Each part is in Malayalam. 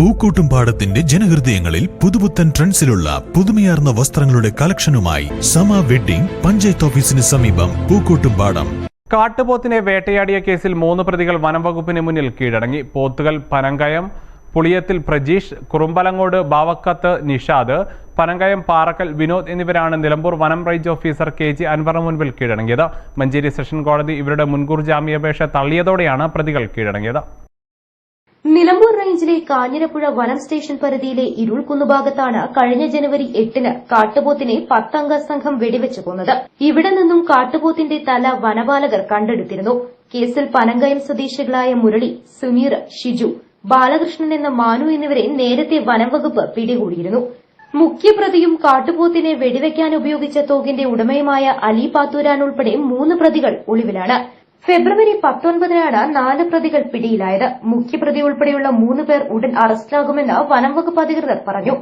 പൂക്കോട്ടുംപാടത്തിന്റെ ജനഹൃദയങ്ങളിൽ പുതുപുത്തൻ ട്രെൻഡ്സിലുള്ള പുതുമയാർന്ന വസ്ത്രങ്ങളുടെ കളക്ഷനുമായി സമ വെഡ്ഡിംഗ് പഞ്ചായത്ത് ഓഫീസിന് സമീപം പൂക്കൂട്ടും പാടം. കാട്ടുപോത്തിനെ വേട്ടയാടിയ കേസിൽ മൂന്ന് പ്രതികൾ വനംവകുപ്പിന് മുന്നിൽ കീഴടങ്ങി. പോത്തുകൾ പനങ്കയം പുളിയത്തിൽ പ്രജീഷ് കുറുമ്പലങ്ങോട് ബാവക്കത്ത് നിഷാദ് പനങ്കയം പാറക്കൽ വിനോദ് എന്നിവരാണ് നിലമ്പൂർ വനം റേഞ്ച് ഓഫീസർ കെ ജി അൻവറിന് മുൻപിൽ കീഴടങ്ങിയത്. മഞ്ചേരി സെഷൻ കോടതി ഇവരുടെ മുൻകൂർ ജാമ്യാപേക്ഷ തള്ളിയതോടെയാണ് പ്രതികൾ കീഴടങ്ങിയത്. നിലമ്പൂർ റേഞ്ചിലെ കാഞ്ഞിരപ്പുഴ വനം സ്റ്റേഷൻ പരിധിയിലെ ഇരുൾകുന്ന് ഭാഗത്താണ് കഴിഞ്ഞ ജനുവരി എട്ടിന് കാട്ടുപോത്തിനെ പത്തംഗ സംഘം വെടിവെച്ചു കൊന്നത്. ഇവിടെ നിന്നും കാട്ടുപോത്തിന്റെ തല വനപാലകർ കണ്ടെടുത്തിരുന്നു. കേസിൽ പനങ്കയം സ്വദേശികളായ മുരളി സുനീർ ഷിജു ബാലകൃഷ്ണൻ എന്ന മാനു എന്നിവരെ നേരത്തെ വനം വകുപ്പ് പിടികൂടിയിരുന്നു. മുഖ്യപ്രതിയും കാട്ടുപോത്തിനെ വെടിവെക്കാൻ ഉപയോഗിച്ച തോക്കിന്റെ ഉടമയുമായ അലി പാത്തൂരാൻ ഉൾപ്പെടെ മൂന്ന് പ്രതികൾ ഒളിവിലാണ്. ഫെബ്രുവരി പത്തൊൻപതിനാണ് നാല് പ്രതികൾ പിടിയിലായത്. മുഖ്യപ്രതി ഉൾപ്പെടെയുള്ള മൂന്ന് പേർ ഉടൻ അറസ്റ്റിലാകുമെന്ന് വനംവകുപ്പ് അധികൃതർ പറഞ്ഞു.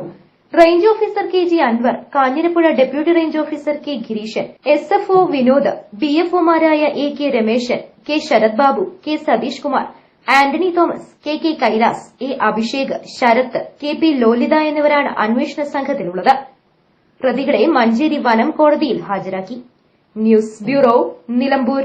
Range officer K G Anvar Kanjirappuzha deputy range officer K Gireesan S F O Vinod B F ഒമാരായ A K Rameshan K Sarath Babu K Satheesh Kumar Antony Thomas K K Kailas A Abhishek Sarath K P Lolitha എന്നിവരാണ് അന്വേഷണ സംഘത്തിലുള്ളത്. പ്രതികളെ മഞ്ചേരി വനം കോടതിയിൽ ഹാജരാക്കി. News bureau Nilambur.